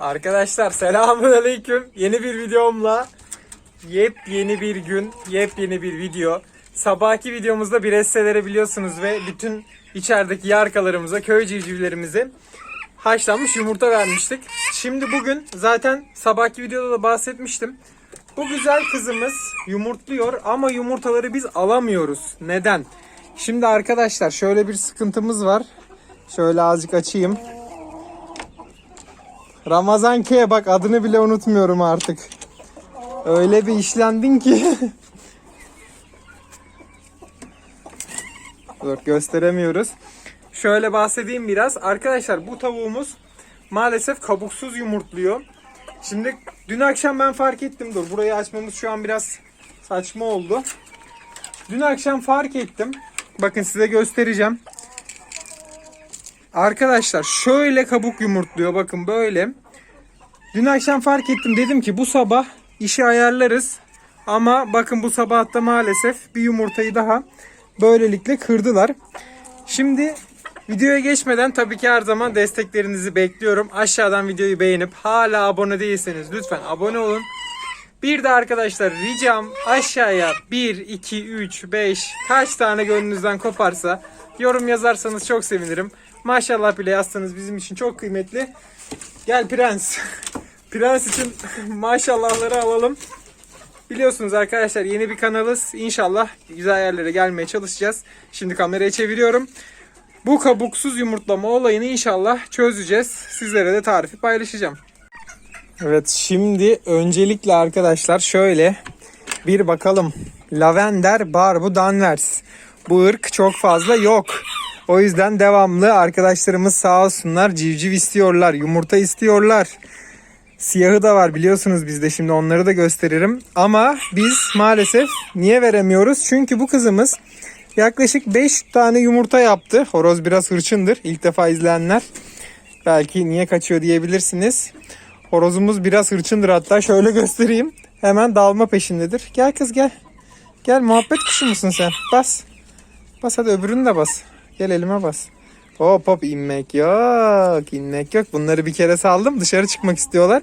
Arkadaşlar selamünaleyküm. Yeni bir videomla yepyeni bir gün, yepyeni bir video. Sabahki videomuzda bir biliyorsunuz ve bütün içerideki yarkalarımıza, köy civcivlerimize haşlanmış yumurta vermiştik. Şimdi bugün zaten sabahki videoda da bahsetmiştim. Bu güzel kızımız yumurtluyor ama yumurtaları biz alamıyoruz. Neden? Şimdi arkadaşlar şöyle bir sıkıntımız var. Şöyle azıcık açayım. Ramazan K bak adını bile unutmuyorum artık. Öyle bir işlendin ki. Dur gösteremiyoruz. Şöyle bahsedeyim biraz. Arkadaşlar bu tavuğumuz maalesef kabuksuz yumurtluyor. Şimdi dün akşam ben fark ettim. Dur burayı açmamız şu an biraz saçma oldu. Dün akşam fark ettim. Bakın size göstereceğim. Arkadaşlar şöyle kabuk yumurtluyor. Bakın böyle. Dün akşam fark ettim. Dedim ki bu sabah işi ayarlarız. Ama bakın bu sabah da maalesef bir yumurtayı daha böylelikle kırdılar. Şimdi videoya geçmeden tabii ki her zaman desteklerinizi bekliyorum. Aşağıdan videoyu beğenip hala abone değilseniz lütfen abone olun. Bir de arkadaşlar ricam aşağıya 1, 2, 3, 5 kaç tane gönlünüzden koparsa yorum yazarsanız çok sevinirim. Maşallah bile yazsanız bizim için çok kıymetli. Gel prens. Prens için maşallahları alalım. Biliyorsunuz arkadaşlar yeni bir kanalız. İnşallah güzel yerlere gelmeye çalışacağız. Şimdi kamerayı çeviriyorum. Bu kabuksuz yumurtlama olayını inşallah çözeceğiz. Sizlere de tarifi paylaşacağım. Evet şimdi öncelikle arkadaşlar şöyle bir bakalım. Lavender Barbu Danvers. Bu ırk çok fazla yok. O yüzden devamlı arkadaşlarımız sağ olsunlar civciv istiyorlar, yumurta istiyorlar. Siyahı da var biliyorsunuz bizde şimdi onları da gösteririm. Ama biz maalesef niye veremiyoruz? Çünkü bu kızımız yaklaşık 5 tane yumurta yaptı. Horoz biraz hırçındır. İlk defa izleyenler belki niye kaçıyor diyebilirsiniz. Horozumuz biraz hırçındır hatta şöyle göstereyim. Hemen dalma peşindedir. Gel kız gel. Gel muhabbet kuşu musun sen? Bas. Bas hadi öbürünü de bas. Gel elime bas. Hop hop inmek yok. inmek yok. Bunları bir kere saldım. Dışarı çıkmak istiyorlar.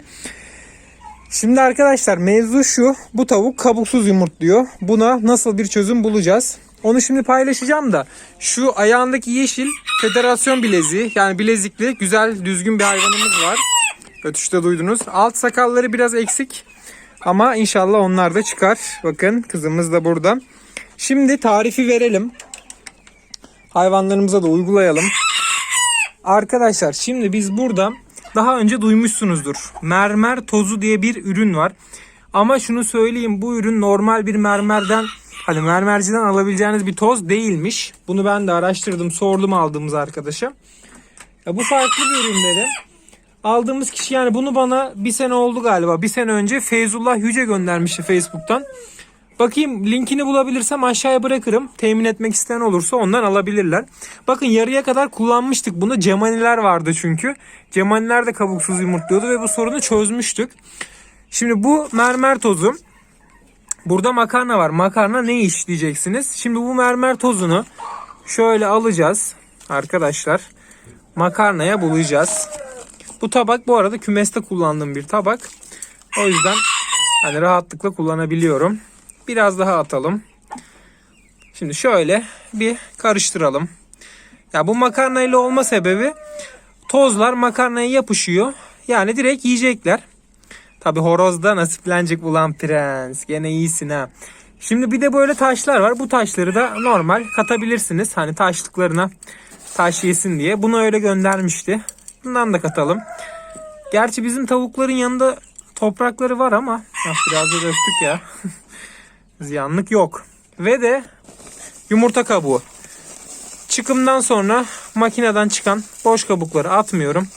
Şimdi arkadaşlar mevzu şu. Bu tavuk kabuksuz yumurtluyor. Buna nasıl bir çözüm bulacağız? Onu şimdi paylaşacağım da şu ayağındaki yeşil federasyon bileziği yani bilezikli güzel düzgün bir hayvanımız var. Ötüşte duydunuz. Alt sakalları biraz eksik ama inşallah onlar da çıkar. Bakın kızımız da burada. Şimdi tarifi verelim. Hayvanlarımıza da uygulayalım. Arkadaşlar şimdi biz burada daha önce duymuşsunuzdur. Mermer tozu diye bir ürün var. Ama şunu söyleyeyim bu ürün normal bir mermerden hani mermerciden alabileceğiniz bir toz değilmiş. Bunu ben de araştırdım sordum aldığımız arkadaşa. Ya bu farklı bir ürün dedi. Aldığımız kişi yani bunu bana bir sene oldu galiba. Bir sene önce Feyzullah Yüce göndermişti Facebook'tan. Bakayım linkini bulabilirsem aşağıya bırakırım. Temin etmek isteyen olursa ondan alabilirler. Bakın yarıya kadar kullanmıştık bunu. Cemaniler vardı çünkü. Cemaniler de kabuksuz yumurtluyordu ve bu sorunu çözmüştük. Şimdi bu mermer tozu. Burada makarna var. Makarna ne iş diyeceksiniz. Şimdi bu mermer tozunu şöyle alacağız arkadaşlar. Makarnaya bulayacağız. Bu tabak bu arada kümeste kullandığım bir tabak. O yüzden hani rahatlıkla kullanabiliyorum. Biraz daha atalım. Şimdi şöyle bir karıştıralım. Ya bu makarna ile olma sebebi tozlar makarnaya yapışıyor. Yani direkt yiyecekler. Tabi horozda nasiplenecek ulan prens. Gene iyisin ha. Şimdi bir de böyle taşlar var. Bu taşları da normal katabilirsiniz. Hani taşlıklarına taş yesin diye. Bunu öyle göndermişti. Bundan da katalım. Gerçi bizim tavukların yanında toprakları var ama ah, biraz da döktük ya. Ziyanlık yok. Ve de yumurta kabuğu. Çıkımdan sonra makineden çıkan boş kabukları atmıyorum.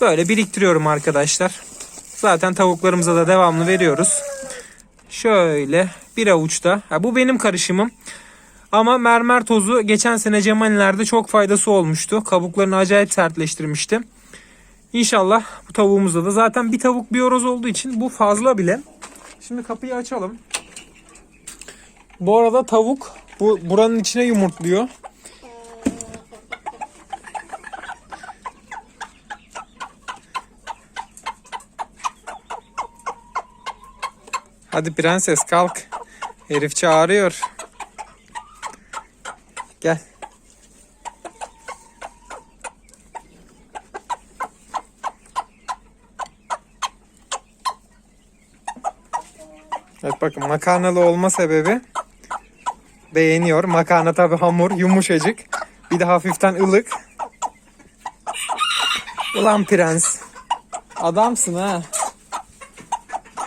Böyle biriktiriyorum arkadaşlar. Zaten tavuklarımıza da devamlı veriyoruz. Şöyle bir avuçta. Ha, bu benim karışımım. Ama mermer tozu geçen sene cemanilerde çok faydası olmuştu. Kabuklarını acayip sertleştirmişti. İnşallah bu tavuğumuzda da zaten bir tavuk bir horoz olduğu için bu fazla bile. Şimdi kapıyı açalım. Bu arada tavuk bu buranın içine yumurtluyor. Hadi prenses kalk. Herif çağırıyor. Gel. Evet bakın makarnalı olma sebebi beğeniyor. Makarna tabi hamur yumuşacık. Bir de hafiften ılık. Ulan prens. Adamsın ha.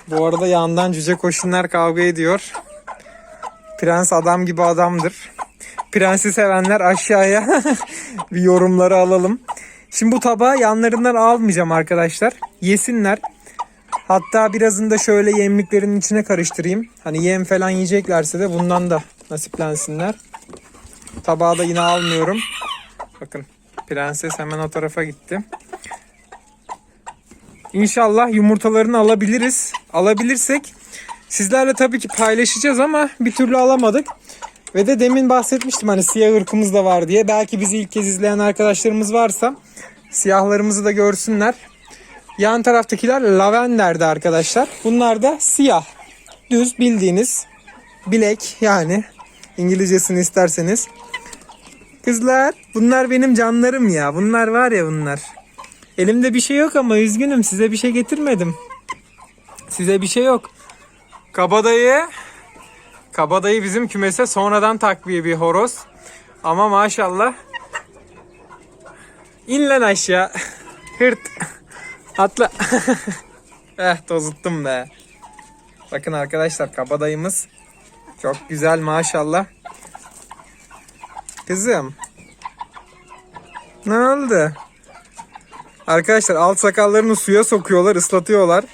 Bu arada yandan cüce koşunlar kavga ediyor. Prens adam gibi adamdır. Prensi sevenler aşağıya bir yorumları alalım. Şimdi bu tabağı yanlarından almayacağım arkadaşlar. Yesinler. Hatta birazını da şöyle yemliklerin içine karıştırayım. Hani yem falan yiyeceklerse de bundan da nasiplensinler. Tabağı da yine almıyorum. Bakın prenses hemen o tarafa gitti. İnşallah yumurtalarını alabiliriz. Alabilirsek sizlerle tabii ki paylaşacağız ama bir türlü alamadık. Ve de demin bahsetmiştim hani siyah ırkımız da var diye. Belki bizi ilk kez izleyen arkadaşlarımız varsa siyahlarımızı da görsünler. Yan taraftakiler lavenderdi arkadaşlar. Bunlar da siyah. Düz bildiğiniz bilek yani İngilizcesini isterseniz. Kızlar bunlar benim canlarım ya. Bunlar var ya bunlar. Elimde bir şey yok ama üzgünüm size bir şey getirmedim. Size bir şey yok. Kabadayı Kabadayı bizim kümese sonradan takviye bir horoz. Ama maşallah. İn lan aşağı. Hırt. Atla. eh tozuttum be. Bakın arkadaşlar kabadayımız çok güzel maşallah. Kızım. Ne oldu? Arkadaşlar alt sakallarını suya sokuyorlar, ıslatıyorlar.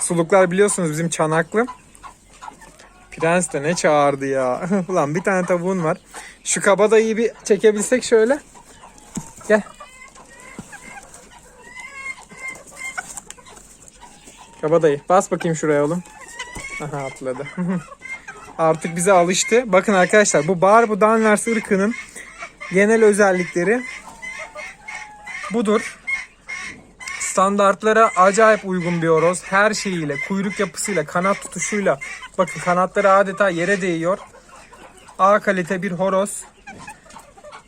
Suluklar biliyorsunuz bizim çanaklı. Prens de ne çağırdı ya. Ulan bir tane tavuğun var. Şu kabadayıyı bir çekebilsek şöyle. Gel. Kabadayı. Bas bakayım şuraya oğlum. Aha atladı. Artık bize alıştı. Bakın arkadaşlar bu Barbu Danvers ırkının genel özellikleri budur. Standartlara acayip uygun bir horoz. Her şeyiyle, kuyruk yapısıyla, kanat tutuşuyla. Bakın kanatları adeta yere değiyor. A kalite bir horoz.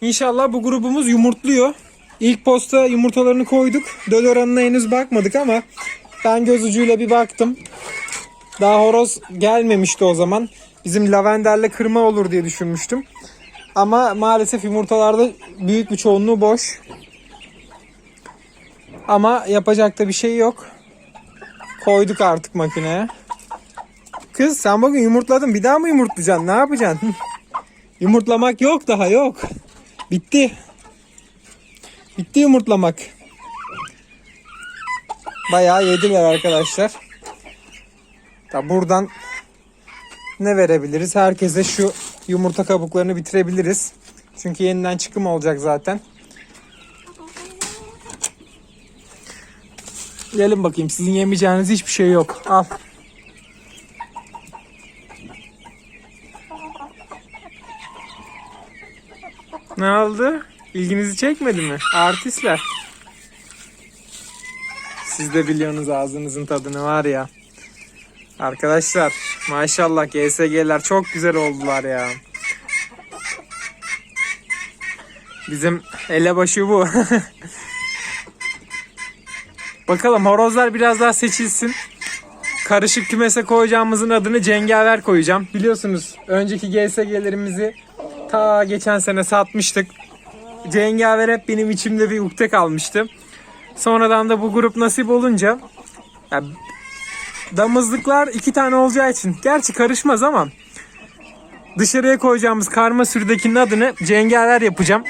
İnşallah bu grubumuz yumurtluyor. İlk posta yumurtalarını koyduk. Döl oranına henüz bakmadık ama ben göz ucuyla bir baktım. Daha horoz gelmemişti o zaman. Bizim lavenderle kırma olur diye düşünmüştüm. Ama maalesef yumurtalarda büyük bir çoğunluğu boş. Ama yapacak da bir şey yok. Koyduk artık makineye. Kız sen bugün yumurtladın. Bir daha mı yumurtlayacaksın? Ne yapacaksın? Yumurtlamak yok daha yok. Bitti. Bitti yumurtlamak. Bayağı yediler arkadaşlar. Ya buradan ne verebiliriz? Herkese şu yumurta kabuklarını bitirebiliriz. Çünkü yeniden çıkım olacak zaten. Gelin bakayım sizin yemeyeceğiniz hiçbir şey yok. Al. Ne oldu? İlginizi çekmedi mi? Artistler. Siz de biliyorsunuz ağzınızın tadını var ya. Arkadaşlar maşallah GSG'ler çok güzel oldular ya. Bizim elebaşı bu. Bakalım horozlar biraz daha seçilsin. Karışık kümese koyacağımızın adını cengaver koyacağım. Biliyorsunuz önceki GSG'lerimizi ta geçen sene satmıştık. Cengaver hep benim içimde bir ukde kalmıştı. Sonradan da bu grup nasip olunca ya, damızlıklar iki tane olacağı için gerçi karışmaz ama dışarıya koyacağımız karma sürüdekinin adını cengaver yapacağım.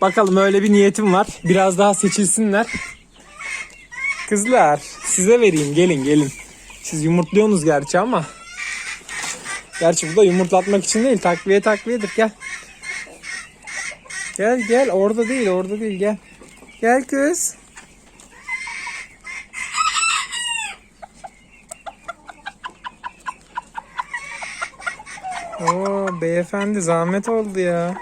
Bakalım öyle bir niyetim var. Biraz daha seçilsinler. Kızlar size vereyim gelin gelin. Siz yumurtluyorsunuz gerçi ama. Gerçi bu da yumurtlatmak için değil. Takviye takviyedir gel. Gel gel orada değil orada değil gel. Gel kız. Oo beyefendi zahmet oldu ya.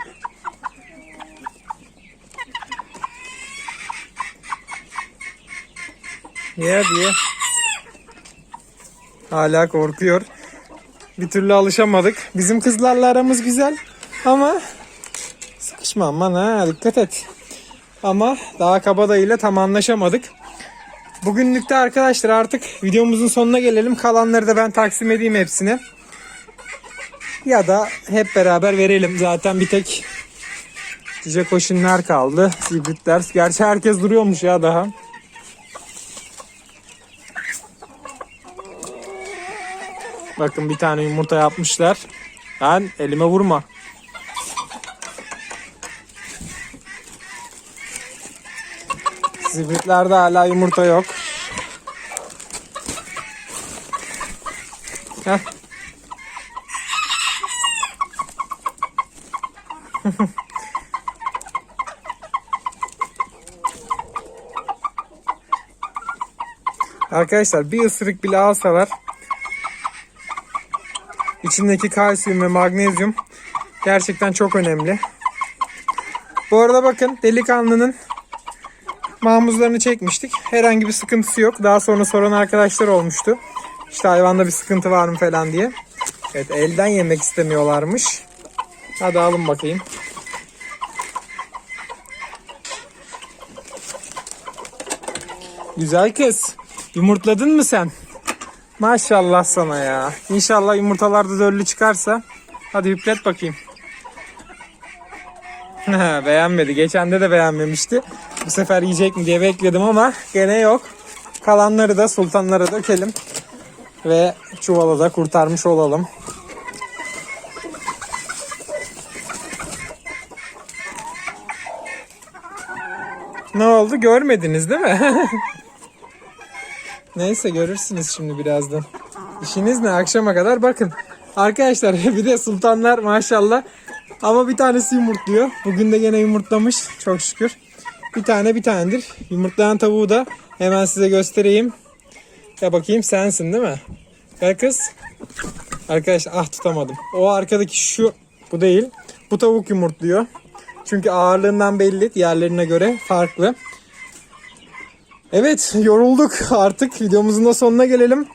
Ye hadi ye. Hala korkuyor. Bir türlü alışamadık. Bizim kızlarla aramız güzel ama sıkışma aman ha dikkat et. Ama daha kabadayıyla tam anlaşamadık. Bugünlük de arkadaşlar artık videomuzun sonuna gelelim. Kalanları da ben taksim edeyim hepsine. Ya da hep beraber verelim. Zaten bir tek Cice koşunlar kaldı. Zibritler. Gerçi herkes duruyormuş ya daha. Bakın bir tane yumurta yapmışlar. Ben elime vurma. Zibritlerde hala yumurta yok. Heh. Arkadaşlar bir ısırık bile alsalar içindeki kalsiyum ve magnezyum gerçekten çok önemli. Bu arada bakın delikanlının mamuzlarını çekmiştik. Herhangi bir sıkıntısı yok. Daha sonra soran arkadaşlar olmuştu. İşte hayvanda bir sıkıntı var mı falan diye. Evet elden yemek istemiyorlarmış. Hadi alın bakayım. Güzel kız. Yumurtladın mı sen? Maşallah sana ya. İnşallah yumurtalarda döllü çıkarsa. Hadi üflet bakayım. Beğenmedi. Geçen de de beğenmemişti. Bu sefer yiyecek mi diye bekledim ama gene yok. Kalanları da sultanlara dökelim. Ve çuvala da kurtarmış olalım. Ne oldu görmediniz değil mi? Neyse görürsünüz şimdi birazdan. İşiniz ne akşama kadar bakın. Arkadaşlar bir de sultanlar maşallah. Ama bir tanesi yumurtluyor. Bugün de gene yumurtlamış çok şükür. Bir tane bir tanedir. Yumurtlayan tavuğu da hemen size göstereyim. Ya bakayım sensin değil mi? Gel kız. Arkadaşlar ah tutamadım. O arkadaki şu bu değil. Bu tavuk yumurtluyor. Çünkü ağırlığından belli diğerlerine göre farklı. Evet yorulduk artık videomuzun da sonuna gelelim.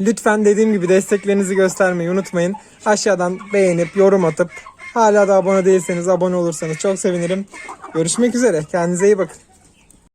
Lütfen dediğim gibi desteklerinizi göstermeyi unutmayın. Aşağıdan beğenip yorum atıp hala da abone değilseniz abone olursanız çok sevinirim. Görüşmek üzere kendinize iyi bakın.